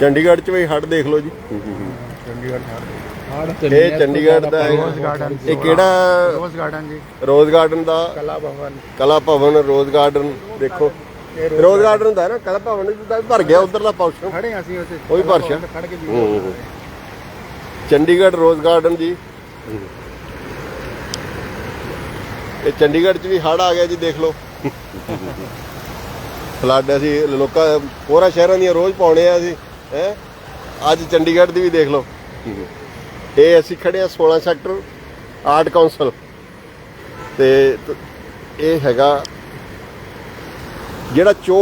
ਚੰਡੀਗੜ੍ਹ 'ਚ ਵੀ ਹੜ ਦੇਖ ਲਓ ਜੀ। ਚੰਡੀਗੜ੍ਹ ਇਹ ਚੰਡੀਗੜ੍ਹ ਦਾ ਹੈ। ਇਹ ਕਿਹੜਾ ਰੋਜ਼ ਗਾਰਡਨ ਜੀ। ਰੋਜ਼ ਗਾਰਡਨ ਦਾ? ਕਲਾ ਭਵਨ। ਕਲਾ ਭਵਨ ਰੋਜ਼ ਗਾਰਡਨ ਦੇਖੋ। ਰੋਜ਼ ਗਾਰਡਨ। ਦਾ ਹੈ ਨਾ ਕਲਾ ਭਵਨ ਦਾ ਭਰ ਗਿਆ ਉਧਰਲਾ ਪੋਰਸ਼ਨ ਖੜੇ ਹਾਂ ਅਸੀਂ ਉੱਥੇ। ਉਹ ਵੀ ਭਰ। ਖੜ ਕੇ ਹੂੰ। ਚੰਡੀਗੜ੍ਹ ਰੋਜ਼ ਗਾਰਡਨ ਜੀ। ਇਹ ਚੰਡੀਗੜ੍ਹ 'ਚ ਵੀ ਹੜ ਆ ਗਿਆ ਜੀ ਦੇਖ ਲਓ। ਫਲੱਡ ਅਸੀਂ ਲੋਕਾਂ ਹੋਰਾਂ ਸ਼ਹਿਰਾਂ ਦੀਆਂ ਰੋਜ਼ ਪਾਉਣੇ ਆ ਅਸੀਂ। ਹੈ? ਅੱਜ ਚੰਡੀਗੜ੍ਹ ਦੀ ਵੀ ਦੇਖ ਲਓ। ਇਹ ਅਸੀਂ ਖੜੇ ਆ 16 ਸੈਕਟਰ ਆਰਟ ਕਾਉਂਸਲ ਤੇ ਇਹ ਹੈਗਾ ਜਿਹੜਾ ਚੋ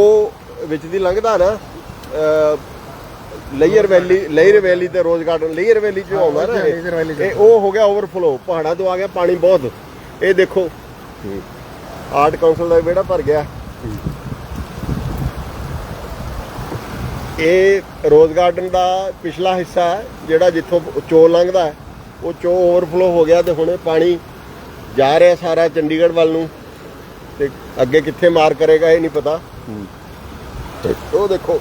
ਵਿੱਚ ਦੀ ਲੰਘਦਾ ਨਾ ਲੇਅਰ ਵੈਲੀ ਲੇਅਰ ਵੈਲੀ ਤੇ ਰੋਜ਼ ਗਾਰਡਨ ਲੇਅਰ ਵੈਲੀ ਚ ਆਉਂਦਾ ਨਾ। ਇਹ। ਉਹ ਹੋ ਗਿਆ ਓਵਰਫਲੋ ਪਹਾੜਾਂ ਤੋਂ ਆ ਗਿਆ ਪਾਣੀ ਬਹੁਤ। ਇਹ ਦੇਖੋ। ਆਰਟ ਕਾਉਂਸਲ ਦਾ ਵਿਹੜਾ ਭਰ ਗਿਆ। ਇਹ ਰੋਜ਼ ਗਾਰਡਨ ਦਾ ਪਿਛਲਾ ਹਿੱਸਾ ਹੈ ਜਿਹੜਾ ਜਿੱਥੋਂ ਚੋ ਲੰਘਦਾ ਉਹ ਚੋ ਓਵਰਫਲੋ ਹੋ ਗਿਆ ਤੇ ਹੁਣ ਇਹ ਪਾਣੀ ਜਾ ਰਿਹਾ ਸਾਰਾ ਚੰਡੀਗੜ੍ਹ ਵੱਲ ਨੂੰ। ਤੇ ਅੱਗੇ ਕਿੱਥੇ ਮਾਰ ਕਰੇਗਾ ਇਹ ਨਹੀਂ ਪਤਾ। ਉਹ ਦੇਖੋ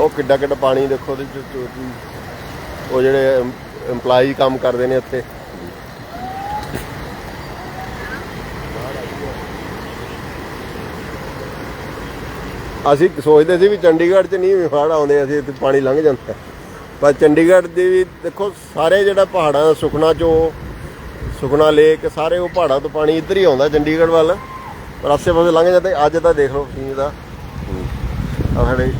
ਉਹ ਕਿੱਡਾ ਕਿੱਡਾ ਪਾਣੀ ਦੇਖੋ ਉਹਦੇ ਚ ਚ- ਚ- ਉਹ ਜਿਹੜੇ EMPLOYEE ਕੰਮ ਕਰਦੇ ਨੇ ਇੱਥੇ ਅਸੀਂ ਸੋਚਦੇ ਸੀ ਵੀ ਚੰਡੀਗੜ੍ਹ 'ਚ ਨਹੀਂ ਹੜ੍ਹ ਆਉਂਦੇ, ਅਸੀਂ ਇੱਥੇ ਪਾਣੀ ਲੰਘ ਜਾਂਦਾ। ਪਰ ਚੰਡੀਗੜ੍ਹ ਦੀ ਵੀ ਦੇਖੋ, ਸਾਰੇ ਜਿਹੜਾ ਪਹਾੜਾਂ ਦਾ ਸੁਖਨਾ ਚੋ, ਸੁਖਨਾ ਲੇਕ, ਸਾਰੇ ਉਹ ਪਹਾੜਾਂ ਤੋਂ ਪਾਣੀ ਇੱਧਰ ਹੀ ਆਉਂਦਾ, ਚੰਡੀਗੜ੍ਹ ਵੱਲ। ਪਰ ਆਸੇ ਪਾਸੇ ਲੰਘ ਜਾਂਦੇ, ਅੱਜ ਤਾਂ ਦੇਖ ਲਓ ਸੀਨ ਦਾ ਆ ਸਾਡੇ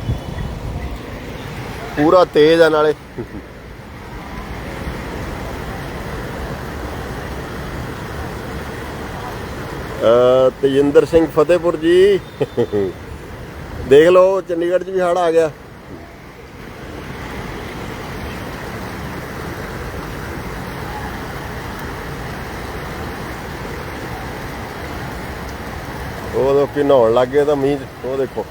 ਪੂਰਾ ਤੇਜ਼ ਆ ਨਾਲੇ। ਤੇਜਿੰਦਰ ਸਿੰਘ ਫਤਿਹਪੁਰ ਜੀ। ਦੇਖ ਲਓ, ਚੰਡੀਗੜ੍ਹ 'ਚ ਵੀ ਹੜ ਆ ਗਿਆ। ਉਹ ਲੋਕੀ ਨਹਾਉਣ ਲੱਗ ਗਏ ਤਾਂ ਮੀਂਹ ਉਹ ਦੇਖੋ।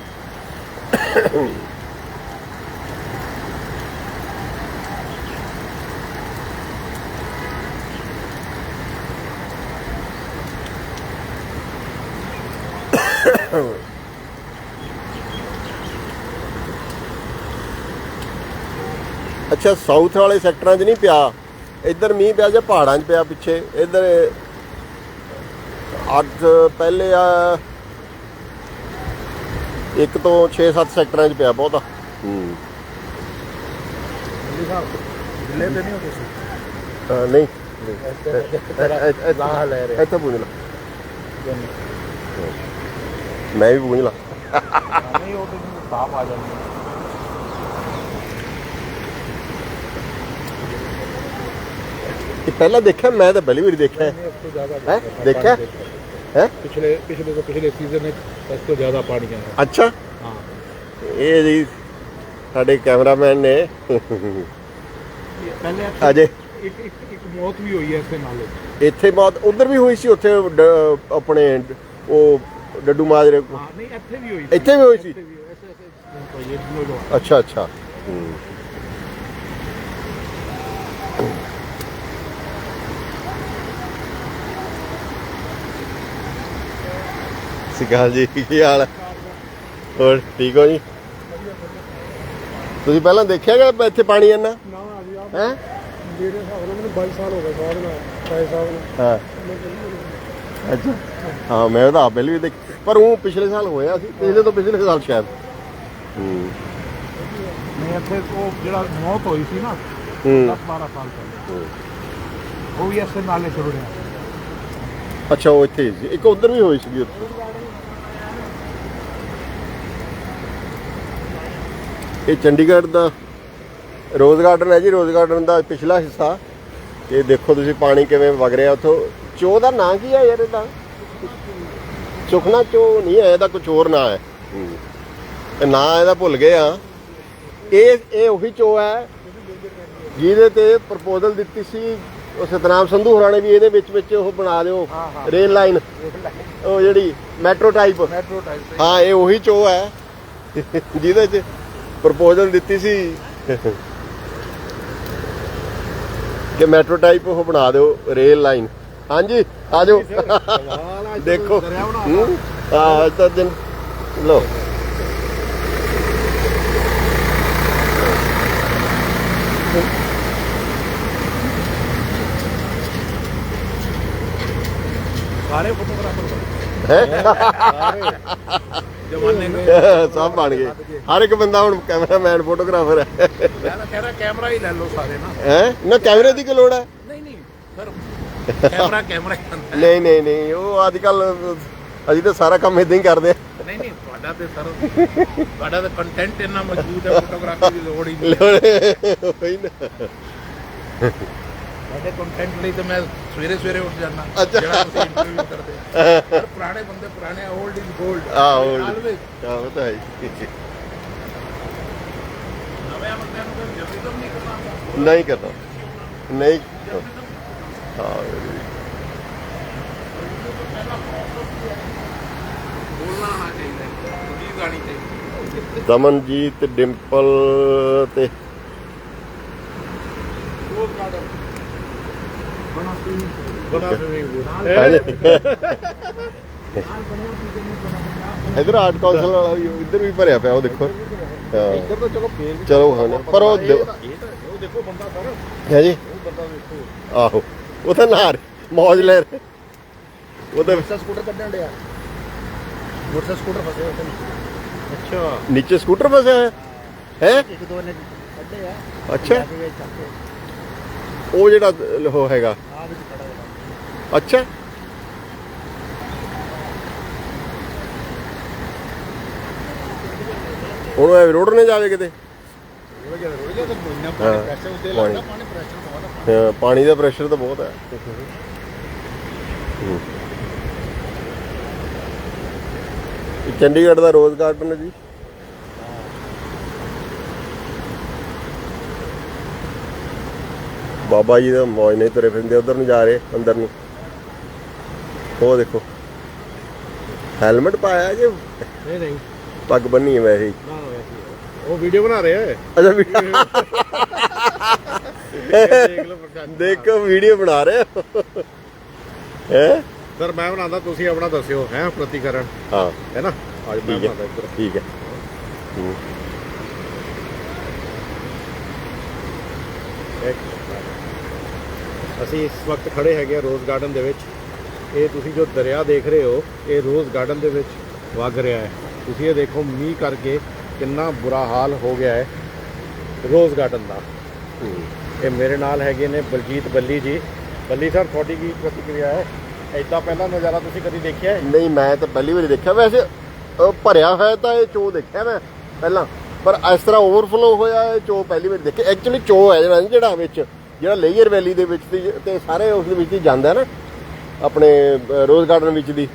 ਅੱਛਾ ਸਾਊਥ ਵਾਲੇ ਸੈਕਟਰਾਂ 'ਚ ਨਹੀਂ ਪਿਆ? ਇੱਧਰ ਮੀਂਹ ਪਿਆ ਜਾਂ ਪਹਾੜਾਂ 'ਚ ਪਿਆ ਪਿੱਛੇ? ਇੱਧਰ ਅੱਜ ਪਹਿਲੇ ਆ ਇੱਕ ਤੋਂ 6-7 ਸੈਕਟਰਾਂ 'ਚ ਪਿਆ ਬਹੁਤਾ। ਹੂੰ। ਜ਼ਿਲ੍ਹੇ ਤੇ ਨਹੀਂ ਹੋ ਤੁਸੀਂ ਅ, ਨਹੀਂ ਨਹੀਂ ਲਾਹ ਲੈ ਰਹੇ। ਇੱਥੇ ਪੁੱਛ ਲਾ। ਮੈਂ ਵੀ ਪੁੱਛ ਲਾ। ਨਹੀਂ ਉਹ ਤੇ ਸਾਫ਼ ਆ ਜਾਂਦੇ। ਇਹ ਪਹਿਲਾਂ ਦੇਖਿਆ ਮੈਂ ਤਾਂ ਪਹਿਲੀ ਵਾਰੀ ਦੇਖਿਆ। ਤੋਂ ਜ਼ਿਆਦਾ ਹੈ? ਦੇਖਿਆ। ਹੈ? ਪਿਛਲੇ ਪਿਛਲੇ ਤੋਂ ਪਿਛਲੇ ਸੀਜ਼ਨ ਵਿੱਚ ਇਸ ਤੋਂ ਜ਼ਿਆਦਾ ਪਾਣੀ ਆਇਆ। ਅੱਛਾ। ਹਾਂ। ਇਹ ਜੀ ਸਾਡੇ ਕੈਮਰਾਮੈਨ ਨੇ। ਪਹਿਲੇ ਅਜੇ। ਇੱਕ ਇੱਕ ਇੱਕ ਮੌਤ ਵੀ ਹੋਈ ਹੈ ਇਸੇ ਨਾਲ। ਇੱਥੇ ਬਾਤ ਉਧਰ ਵੀ ਹੋਈ ਸੀ ਉੱਥੇ ਡ- ਆਪਣੇ ਉਹ ਡੱਡੂ ਮਾਜਰੇ ਕੋਲ। ਹਾਂ ਨਹੀਂ ਇੱਥੇ ਵੀ ਹੋਈ ਇੱਥੇ ਵੀ ਹੋਈ ਸੀ? ਇੱਥੇ ਵੀ ਹੋਈ, ਐਸੇ ਐਸੇ ਕੋਈ ਇਹ ਦੋਨੋਂ ਲੋਕ ਅੱਛਾ ਅੱਛਾ। ਸਿਕਾਲ ਜੀ ਕੀ ਹਾਲ? ਹੈ ਹੋਰ ਠੀਕ ਹੋ ਜੀ? ਤੁਸੀਂ ਪਹਿਲਾਂ ਦੇਖਿਆ ਕਿ ਇੱਥੇ ਪਾਣੀ ਇੰਨਾ? ਨਾ ਆ ਜੀ ਆਪ ਹੈ? ਮੇਰੇ ਹਿਸਾਬ ਨਾਲ ਮੈਨੂੰ 22 ਸਾਲ ਹੋ ਗਏ ਸਾਧ ਨਾਲ ਸਾਈ ਸਾਹਿਬ ਹਾਂ। ਅੱਛਾ। ਹਾਂ ਮੈਂ ਤਾਂ ਆਪ ਪਹਿਲੇ ਵੀ ਦੇਖ ਪਰ ਉਹ ਪਿਛਲੇ ਸਾਲ ਹੋਇਆ ਸੀ ਪਿਛਲੇ ਤੋਂ ਪਿਛਲੇ ਸਾਲ ਸ਼ਾਇਦ। ਹੂੰ। ਨਹੀਂ ਇੱਥੇ ਉਹ ਜਿਹੜਾ ਮੌਤ ਹੋਈ ਸੀ ਨਾ ਹੂੰ। 10 12 ਸਾਲ ਪਹਿਲੇ। ਉਹ ਵੀ ਇਸੇ ਨਾਲੇ ਸ਼ੁਰੂ ਰਿਹਾ ਅੱਛਾ ਉਹ ਇੱਥੇ ਹੀ ਸੀ। ਇੱਕ ਉਧਰ ਵੀ ਹੋਈ ਸੀਗੀ ਉੱਥੇ। ਇਹ ਚੰਡੀਗੜ੍ਹ ਦਾ ਰੋਜ਼ ਗਾਰਡਨ ਹੈ ਜੀ ਰੋਜ਼ ਗਾਰਡਨ ਦਾ ਪਿਛਲਾ ਹਿੱਸਾ। ਇਹ ਦੇਖੋ ਤੁਸੀਂ ਪਾਣੀ ਕਿਵੇਂ ਵਗ ਰਿਹਾ ਉੱਥੋਂ। ਚੋ ਦਾ ਨਾਂ ਕੀ ਹੈ ਯਾਰ ਇਹਦਾ? ਸੁਖਨਾ ਚੋ ਨਹੀਂ ਹੈ? ਇਹਦਾ ਕੁਝ ਹੋਰ ਨਾਂ ਹੈ। ਇਹ ਨਾਂ ਇਹਦਾ ਭੁੱਲ ਗਏ ਆ। ਇਹ ਇਹ ਉਹੀ ਚੋ ਹੈ ਜਿਹਦੇ ਤੇ ਪ੍ਰਪੋਜ਼ਲ ਦਿੱਤੀ ਸੀ ਉਹ ਸਤਨਾਮ ਸੰਧੂ ਹੋਰਾਂ ਨੇ ਵੀ ਇਹਦੇ ਵਿੱਚ ਵਿੱਚ ਉਹ ਬਣਾ ਹਾਂ। ਰੇਲ ਲਾਈਨ ਉਹ ਜਿਹੜੀ ਮੈਟਰੋ ਟਾਈਪ ਮੈਟਰੋ ਟਾਈਪ ਹਾਂ ਇਹ ਉਹੀ ਚੋ ਹੈ। ਜਿਹਦੇ ਚ ਪ੍ਰਪੋਜ਼ਲ ਦਿੱਤੀ ਸੀ। ਕਿ ਮੈਟਰੋ ਟਾਈਪ ਉਹ ਬਣਾ ਦਿਓ ਰੇਲ ਲਾਈਨ ਹਾਂਜੀ ਆ ਜਾਓ। ਦੇਖੋ। ਹੂੰ? ਅੱਜ ਤਾਂ ਦਿਨ। ਲੋ ਸਾਰੇ ਫੋਟੋਗ੍ਰਾਫਰ ਹੈ? ਸਭ ਬਣ ਗਏ। ਹਰ ਇੱਕ ਬੰਦਾ ਹੁਣ ਕੈਮਰਾਮੈਨ ਫੋਟੋਗ੍ਰਾਫਰ ਹੈ। ਮੈਂ ਤਾਂ ਕਹਿ ਰਿਹਾ ਕੈਮਰਾ ਹੀ ਲੈ ਲਓ ਸਾਰੇ ਨਾ। ਹੈ? ਨਾ ਕੈਮਰੇ ਦੀ ਕੀ ਲੋੜ ਹੈ? ਕੈਮਰਾ ਕੈਮਰਾ ਹੀ ਹੁੰਦਾ ਹੈ। ਨਹੀਂ ਨਹੀਂ ਨਹੀਂ ਉਹ ਅੱਜ ਕੱਲ ਅਸੀਂ ਤਾਂ ਸਾਰਾ ਕੰਮ ਇਦਾਂ ਹੀ ਕਰਦੇ ਆ ਨਹੀਂ ਨਹੀਂ ਤੁਹਾਡਾ ਤੇ ਸਰ ਤੁਹਾਡਾ ਤਾਂ ਕੰਟੈਂਟ ਇੰਨਾ ਮਜ਼ਬੂਤ ਹੈ ਫੋਟੋਗ੍ਰਾਫੀ ਦੀ ਲੋੜ ਹੀ ਨਹੀਂ ਉਹੀ ਨਾ ਤੁਹਾਡੇ ਕੰਟੈਂਟ ਲਈ ਤਾਂ ਮੈਂ ਸਵੇਰੇ ਸਵੇਰੇ ਉੱਠ ਜਾਂਦਾ। ਜਿਹੜਾ ਤੁਸੀਂ ਇੰਟਰਵਿਊ ਕਰਦੇ ਹੋ। ਪਰ ਪੁਰਾਣੇ ਬੰਦੇ ਪੁਰਾਣੇ 올ਡ ਇਜ਼ 골ਡ ਆ ਉਹ ਆ ਉਹ ਤਾਂ ਹੈ ਹੀ। ਨਵੇਂ ਬੰਦਿਆਂ ਨੂੰ ਕੋਈ ਜਬਰਦਸਤ ਨਹੀਂ ਕਰਨਾ। ਨਹੀਂ ਕਰਨਾ ਨਹੀਂ ਦਮਨਜੀਤ ਡਿੰਪਲ ਤੇ ਇਧਰ ਆਰਟ ਕਾਉਂਸਲ ਵਾਲਾ ਵੀ ਇੱਧਰ ਵੀ ਭਰਿਆ ਪਿਆ ਉਹ ਦੇਖੋ। ਇੱਧਰ ਤਾਂ ਚਲੋ ਫੇਰ ਵੀ ਚਲੋ ਹਾਂ ਪਰ ਉਹ ਦੇਖੋ ਬੰਦਾ ਸਰ। ਹੈ ਜੀ? ਉਹ ਬੰਦਾ ਵੇਖੋ। ਆਹੋ। ਉਹ ਤਾਂ ਨਾਰ ਮੌਜ ਲੈ ਰਹੇ। ਉਹ ਤਾਂ ਸਕੂਟਰ ਕੱਢਣ ਡਿਆ। ਮੋਟਰ ਸਕੂਟਰ ਫਸੇ ਹੋਏ ਨੇ ਅੱਛਾ। ਨੀਚੇ ਸਕੂਟਰ ਫਸਿਆ ਹੋਇਆ। ਹੈ? ਇੱਕ ਦੋ ਨੇ ਕੱਢੇ ਆ। ਅੱਛਾ। ਜਾ ਕੇ ਵਿੱਚ ਚੱਕ ਕੇ। ਉਹ ਜਿਹੜਾ ਉਹ ਹੈਗਾ। ਆ ਵਿੱਚ ਖੜਾ ਹੋਇਆ। ਅੱਛਾ। ਹੁਣ ਇਹ ਰੋਡ ਨੇ ਜਾਵੇ ਕਿਤੇ। ਰੁੜ ਗਿਆ ਰੁੜ ਗਿਆ ਤਾਂ ਪਾਣੀ ਪ੍ਰੈਸ਼ਰ ਉੱਤੇ ਪਾਣੀ। ਲੱਗਦਾ ਪਾਣੀ ਪ੍ਰੈਸ਼ਰ ਹਾਂ, ਪਾਣੀ ਦਾ ਪ੍ਰੈਸ਼ਰ ਤਾਂ ਬਹੁਤ ਹੈ। ਹੂੰ। ਇਹ ਚੰਡੀਗੜ੍ਹ ਦਾ ਰੋਜ਼ ਗਾਰਡਨ ਹੈ ਜੀ। ਬਾਬਾ ਜੀ ਦਾ ਮੌਜ ਨਹੀਂ ਤੁਰੇ ਫਿਰਦੇ ਉਧਰ ਨੂੰ ਜਾ ਰਹੇ ਅੰਦਰ ਨੂੰ। ਉਹ ਦੇਖੋ। ਹੈਲਮਟ ਪਾਇਆ ਜੇ। ਨਹੀਂ ਨਹੀਂ। ਪੱਗ ਬੰਨੀ ਹੈ ਵੈਸੇ ਹੀ। ਨਾ ਉਹ ਵੀਡੀਓ ਬਣਾ ਰਹੇ ਆ। ਅੱਛਾ ਵੀ ਦੇਖ ਲਓ ਪ੍ਰਕਾਸ਼ ਦੇਖੋ ਵੀਡੀਓ ਬਣਾ ਰਹੇ ਹੋ। ਹੈ? ਸਰ ਮੈਂ ਬਣਾਉਂਦਾ ਤੁਸੀਂ ਆਪਣਾ ਦੱਸਿਓ ਹੈ ਪ੍ਰਤੀਕਰਨ ਹਾਂ। ਹੈ ਨਾ? ਅੱਜ ਮੈਂ ਠੀਕ ਹੈ ਬਣਾਉਂਦਾ ਇੱਧਰ। ਠੀਕ ਹੈ। ਹੂੰ। ਅਸੀਂ ਇਸ ਵਕਤ ਖੜੇ ਹੈਗੇ ਆ ਰੋਜ਼ ਗਾਰਡਨ ਦੇ ਵਿੱਚ। ਇਹ ਤੁਸੀਂ ਜੋ ਦਰਿਆ ਦੇਖ ਰਹੇ ਹੋ ਇਹ ਰੋਜ਼ ਗਾਰਡਨ ਦੇ ਵਿੱਚ ਵਗ ਰਿਹਾ ਹੈ। ਤੁਸੀਂ ਇਹ ਦੇਖੋ ਮੀਂਹ ਕਰਕੇ ਕਿੰਨਾ ਬੁਰਾ ਹਾਲ ਹੋ ਗਿਆ ਹੈ ਰੋਜ਼ ਗਾਰਡਨ ਦਾ। ਇਹ ਮੇਰੇ ਨਾਲ ਹੈਗੇ ਨੇ ਬਲਜੀਤ ਬੱਲੀ ਜੀ। ਬੱਲੀ ਸਰ ਤੁਹਾਡੀ ਕੀ ਪ੍ਰਤੀਕਿਰਿਆ ਹੈ? ਐਦਾਂ ਪਹਿਲਾਂ ਨਜ਼ਾਰਾ ਤੁਸੀਂ ਕਦੀ ਦੇਖਿਆ ਹੈ? ਨਹੀਂ ਮੈਂ ਤਾਂ ਪਹਿਲੀ ਵਾਰੀ ਦੇਖਿਆ। ਵੈਸੇ ਅਹ, ਭਰਿਆ ਹੋਇਆ ਤਾਂ ਇਹ ਚੋ ਦੇਖਿਆ ਮੈਂ ਪਹਿਲਾਂ। ਪਰ ਇਸ ਤਰ੍ਹਾਂ ਓਵਰਫਲੋ ਹੋਇਆ ਇਹ ਚੋ ਪਹਿਲੀ ਵਾਰੀ ਦੇਖਿਆ। ਐਕਚੁਅਲੀ ਚੋ ਹੈ ਜਿਹੜਾ ਜਿਹੜਾ ਵਿੱਚ ਜਿਹੜਾ ਲੇਅਰ ਵੈਲੀ ਦੇ ਵਿੱਚ ਦੀ ਤੇ ਸਾਰੇ ਉਸ ਦੇ ਵਿੱਚ ਹੀ ਜਾਂਦਾ ਨਾ ਆਪਣੇ ਅਹ, ਰੋਜ਼ ਗਾਰਡਨ ਵਿੱਚ ਦੀ।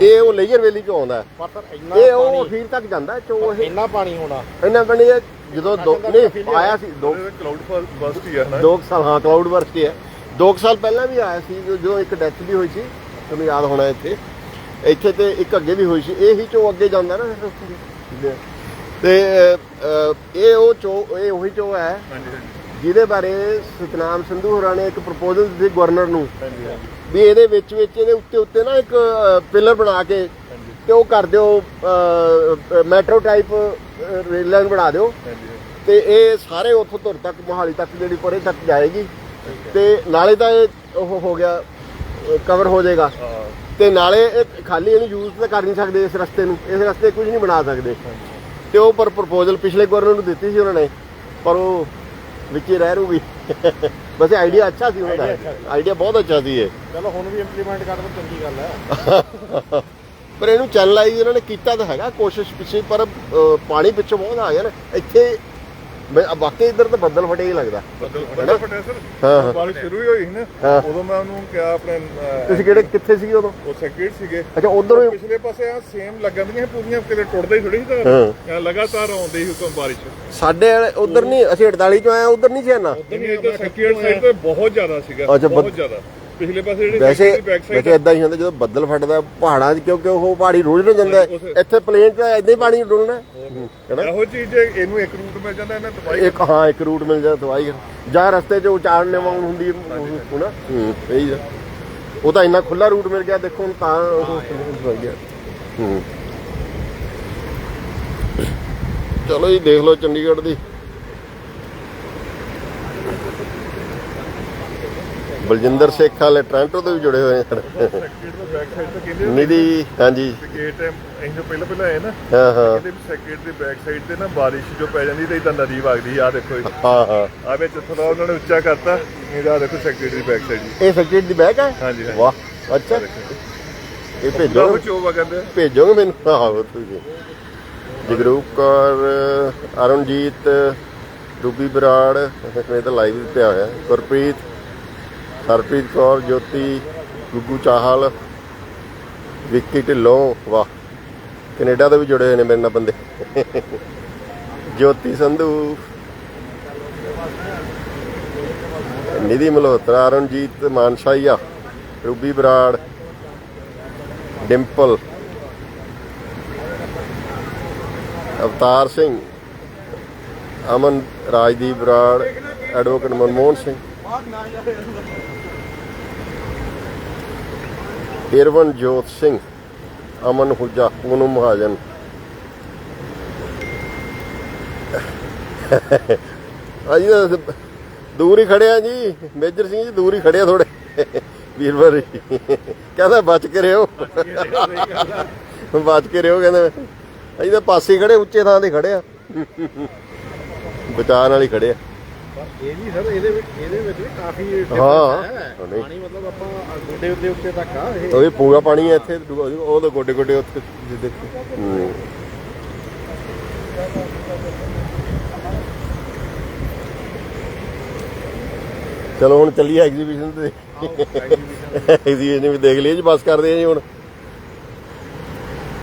ਇਹ ਉਹ ਲੇਅਰ ਵੈਲੀ ਚੋਂ ਆਉਂਦਾ। ਹੈ। ਪਰ ਸਰ ਇੰਨਾ ਇਹ ਉਹ ਪਾਣੀ ਅਖੀਰ ਤੱਕ ਜਾਂਦਾ ਹੈ, ਚੋ ਇਹ ਇੰਨਾ ਪਾਣੀ ਹੋਣਾ। ਇੰਨਾ ਬਣੀ ਹੈ ਜਦੋਂ ਦੋ ਨਹੀਂ ਆਇਆ ਸੀ ਦੋ ਕਲਾਉਡ ਬਸਟ ਹੀ ਆ ਨਾ? ਦੋ ਕੁ ਸਾਲ ਹਾਂ ਕਲਾਉਡ ਵਰਕ ਹੈ ਦੋ ਕੁ ਸਾਲ ਪਹਿਲਾਂ ਵੀ ਆਇਆ ਸੀ ਜੋ- ਜਦੋਂ ਇੱਕ ਡੈਥ ਵੀ ਹੋਈ ਸੀ ਤੁਹਾਨੂੰ ਯਾਦ ਹੋਣਾ ਇੱਥੇ। ਇੱਥੇ ਤੇ ਇੱਕ ਅੱਗੇ ਵੀ ਹੋਈ ਸੀ ਇਹ ਹੀ ਚੋ ਅੱਗੇ ਜਾਂਦਾ ਨਾ। ਤੇ ਇਹ ਉਹ ਚੋ ਇਹ ਉਹੀ ਚੋ ਹੈ। ਹਾਂਜੀ। ਜਿਹਦੇ ਬਾਰੇ ਸਤਨਾਮ ਸੰਧੂ ਹੋਰਾਂ ਨੇ ਇੱਕ ਪ੍ਰਪੋਜ਼ਲ ਦਿੱਤੀ ਗਵਰਨਰ ਨੂੰ। ਹਾਂਜੀ ਹਾਂਜੀ। ਵੀ ਇਹਦੇ ਵਿੱਚ ਵਿੱਚ ਇਹਦੇ ਉੱਤੇ ਉੱਤੇ ਨਾ ਇੱਕ ਪਿਲਰ ਬਣਾ ਕੇ ਤੇ ਉਹ ਕਰ ਦਿਓ ਮੈਟਰੋ ਟਾਈਪ ਰੇਲ ਲਾਈਨ ਬਣਾ ਦਿਓ। ਤੇ ਇਹ ਸਾਰੇ ਉੱਥੋਂ ਤੁਰ ਤੱਕ ਮੋਹਾਲੀ ਤੱਕ ਜਿਹੜੀ ਪਰੇ ਤੱਕ ਜਾਏਗੀ। ਤੇ ਨਾਲੇ ਤਾਂ ਇਹ ਉਹ ਹੋ ਗਿਆ ਕਵਰ ਹੋ ਜਾਏਗਾ। ਤੇ ਨਾਲੇ ਇਹ ਖਾਲੀ ਇਹਨੂੰ ਯੂਜ਼ ਤਾਂ ਕਰ ਨਹੀਂ ਸਕਦੇ ਇਸ ਰਸਤੇ ਨੂੰ। ਇਸ ਰਸਤੇ ਕੁਝ ਨਹੀਂ ਬਣਾ ਸਕਦੇ। ਤੇ ਉਹ ਪਰ ਪ੍ਰਪੋਜ਼ਲ ਪਿਛਲੇ ਗਵਰਨਰ ਨੂੰ ਦਿੱਤੀ ਸੀ ਉਹਨਾਂ ਨੇ ਪਰ ਉਹ ਵਿੱਚ ਹੀ ਰਹਿ ਰੂਗੀ। ਵੈਸੇ ਆਈਡੀਆ ਅੱਛਾ ਸੀ ਉਹਨਾਂ ਦਾ ਆਈਡੀਆ ਬਹੁਤ ਅੱਛਾ ਸੀ ਇਹ। ਚਲੋ ਹੁਣ ਵੀ ਇੰਪਲੀਮੈਂਟ ਕਰ ਦੋ ਚੰਗੀ ਗੱਲ ਹੈ। ਪਰ ਇਹਨੂੰ ਚੈਨਲਾਈਜ਼ ਇਹਨਾਂ ਨੇ ਕੀਤਾ ਤਾਂ ਹੈਗਾ ਕੋਸ਼ਿਸ਼ ਪਿੱਛੇ ਪਰ ਅਹ, ਪਾਣੀ ਪਿੱਛੋਂ ਬਹੁਤ ਆ ਗਿਆ ਨਾ। ਇੱਥੇ ਮੈਂ ਵਾਕਈ ਇੱਧਰ ਤਾਂ ਬੱਦਲ ਫਟੇ ਹੀ ਲੱਗਦਾ। ਬੱਦਲ ਬੱਦਲ ਫਟਿਆ ਸਰ। ਹਾਂ, ਹਾਂ। ਬਾਰਿਸ਼ ਸ਼ੁਰੂ ਹੀ ਹੋਈ ਸੀ ਨਾ ਹਾਂ। ਉਦੋਂ ਮੈਂ ਉਹਨੂੰ ਕਿਹਾ ਆਪਣੇ ਅਹ, ਤੁਸੀਂ ਕਿਹੜੇ ਕਿੱਥੇ ਸੀ ਉਦੋਂ? ਉਹ ਸੈਕਟਰੀ ਸੀਗੇ। ਅੱਛਾ ਉਧਰੋਂ ਹੀ ਪਿਛਲੇ ਪਾਸੇ ਆ ਸੇਮ ਲੱਗਣਦੀਆਂ ਸੀ ਪੂਰੀਆਂ ਕਿਤੇ ਟੁੱਟਦੇ ਹੀ ਥੋੜੀ ਸੀ ਹਾਂ। ਤਾਂ ਲਗਾਤਾਰ ਆਉਂਦੀ ਸੀ ਉਤੋਂ ਬਾਰਿਸ਼। ਸਾਡੇ ਉਧਰ ਨਹੀਂ ਅਸੀਂ 48 ਚੋਂ ਆਏ ਉਧਰ ਨਹੀਂ ਸੀ ਨਾ ਨਹੀਂ ਇੱਧਰ ਸੈਕਟਰੀ ਸਾਈਡ ਤੇ ਬਹੁਤ ਜ਼ਿਆਦਾ ਸੀਗਾ ਅੱਛਾ, ਬੱਦ- ਬਹੁਤ ਜ਼ਿਆਦਾ। ਪਿਛਲੇ ਪਾਸੇ ਜਿਹੜੇ ਵੈਸੇ ਵੈਸੇ ਇਦਾਂ ਹੀ ਹੁੰਦਾ ਜਦੋਂ ਬੱਦਲ ਫਟਦਾ ਪਹਾੜਾਂ 'ਚ ਕਿਉਂਕਿ ਉਹ ਪਹਾੜੀ ਰੋਜ਼ ਨਾ ਜਾਂਦਾ ਇੱਥੇ ਪਲੇਨ 'ਚ ਇਦਾਂ ਹੀ ਪਾਣੀ ਡੁੱਲਣਾ ਹੈ। ਹੈਨਾ? ਇਹੋ ਚੀਜ਼ ਇਹਨੂੰ ਇੱਕ ਰੂਟ ਮਿਲ ਜਾਂਦਾ ਇਹਨਾਂ ਤਬਾਈ ਇੱਕ ਹਾਂ ਇੱਕ ਰੂਟ ਮਿਲ ਜਾ ਦਵਾਈ ਜਾਂ ਰਸਤੇ 'ਚ ਉਚਾੜਨੇ ਵਾਂਗ ਹੁੰਦੀ ਹੈ ਹੁਣਾ ਹੂੰ ਇਹੀ ਆ। ਉਹ ਤਾਂ ਇੰਨਾ ਖੁੱਲਾ ਰੂਟ ਮਿਲ ਗਿਆ ਦੇਖੋ ਤਾਂ ਉਹ ਹੋ ਗਿਆ। ਹੂੰ। ਚਲੋ ਜੀ ਦੇਖ ਲਓ ਚੰਡੀਗੜ੍ਹ ਦੀ। ਬਲਜਿੰਦਰ ਸੇਖ ਵਾਲੇ ਟ੍ਰਾਂਟੋ ਤੋਂ ਵੀ ਜੁੜੇ ਹੋਏ ਹਨ। ਸੈਕਟਰੀ ਦੇ ਬੈਕ ਸਾਈਡ ਤੇ ਕਹਿੰਦੇ ਨਿਧੀ ਹਾਂਜੀ। ਗੇਟ ਜੋ ਪਹਿਲਾਂ ਪਹਿਲਾਂ ਆਏ ਨਾ ਹਾਂ ਹਾਂ। ਕਹਿੰਦੇ ਵੀ ਸੈਕਟਰੀ ਦੇ ਬੈਕ ਸਾਈਡ ਤੇ ਨਾ ਬਾਰਿਸ਼ ਜੋ ਪੈ ਜਾਂਦੀ ਤੇ ਇਦਾਂ ਨਦੀ ਵਗਦੀ ਆ? ਦੇਖੋ ਹਾਂ ਹਾਂ ਆ ਵਿੱਚ ਥੋੜਾ ਉਹਨਾਂ ਨੇ ਉੱਚਾ ਕਰਤਾ ਇਹ ਆ ਦੇਖੋ। ਸੈਕਟਰੀ ਦੀ ਬੈਕ ਸਾਈਡ ਇਹ ਸੈਕਟਰੀ ਦੀ ਬੈਗ ਹੈ ਹਾਂਜੀ ਵਾਹ ਅੱਛਾ ਇਹ ਭੇਜੋ ਉਹ ਚੋ ਵਗੰਦੇ ਭੇਜੋਗੇ ਮੈਨੂੰ? ਆਹੋ ਤੁਸੀਂ ਜਗਰੂਪ ਕੌਰ ਅਰੁਣਜੀਤ ਰੂਬੀ ਬਰਾੜ ਇਹ ਤਾਂ ਲਾਈਵ ਪਿਆ ਹੋਇਆ। ਗੁਰਪ੍ਰੀਤ ਹਰਪ੍ਰੀਤ ਕੌਰ, ਜੋਤੀ, ਗੁੱਗੂ ਚਾਹਲ, ਵਿੱਕੀ ਢਿੱਲੋਂ, ਵਾਹ, ਕੈਨੇਡਾ ਤੋਂ ਵੀ ਜੁੜੇ ਹੋਏ ਨੇ ਮੇਰੇ ਨਾਲ ਬੰਦੇ। Jyoti Sandhu, Nidhi Malhotra, Arunjeet ਮਾਨਸਾਈਆ Ruby Brar, Dimple, Avtar Singh, Aman, Rajdeep Brar, advocate Manmohan Singh. Irvanjot Singh, Aman Huja Poonam Mahajan. ਅਜੀ ਤਾਂ ਦੂਰ ਹੀ ਖੜਿਆ ਜੀ, ਮੇਜਰ ਸਿੰਘ ਜੀ ਦੂਰ ਹੀ ਖੜਿਆ ਥੋੜੇ ਵੀਰਵਰ ਕਹਿੰਦਾ ਬਚ ਕੇ ਰਿਓ ਬਚ ਕੇ ਰਿਓ ਕਹਿੰਦਾ ਅਸੀਂ ਤਾਂ ਪਾਸੇ ਖੜੇ, ਉੱਚੇ ਥਾਂ ਤੇ ਖੜੇ ਆ ਬਚਾਉਣ ਵਾਲੀ ਖੜੇ ਆ ਇਹ ਵੀ ਸਰ ਇਹਦੇ ਵਿੱਚ ਇਹਦੇ ਵਿੱਚ ਵੀ ਕਾਫੀ difference ਹਾਂ। ਹੈ। ਨਹੀਂ। ਪਾਣੀ ਮਤਲਬ ਆਪਾਂ ਗੋਡੇ ਉੱਤੇ ਉੱਤੇ ਤੱਕ ਆ ਇਹ ਉਹ ਵੀ ਪੂਰਾ ਪਾਣੀ ਹੈ ਇੱਥੇ ਉਹ ਤਾਂ ਗੋਡੇ ਗੋਡੇ ਉੱਥੇ ਜਿਹਦੇ ਹੂੰ। ਚਲੋ ਹੁਣ ਚੱਲੀਏ ਐਗਜ਼ੀਬਿਸ਼ਨ ਤੇ ਐਗਜ਼ੀਬਿਸ਼ਨ ਵੀ ਦੇਖ ਲਈਏ ਜੀ ਬਸ ਕਰਦੇ ਆ ਜੀ ਹੁਣ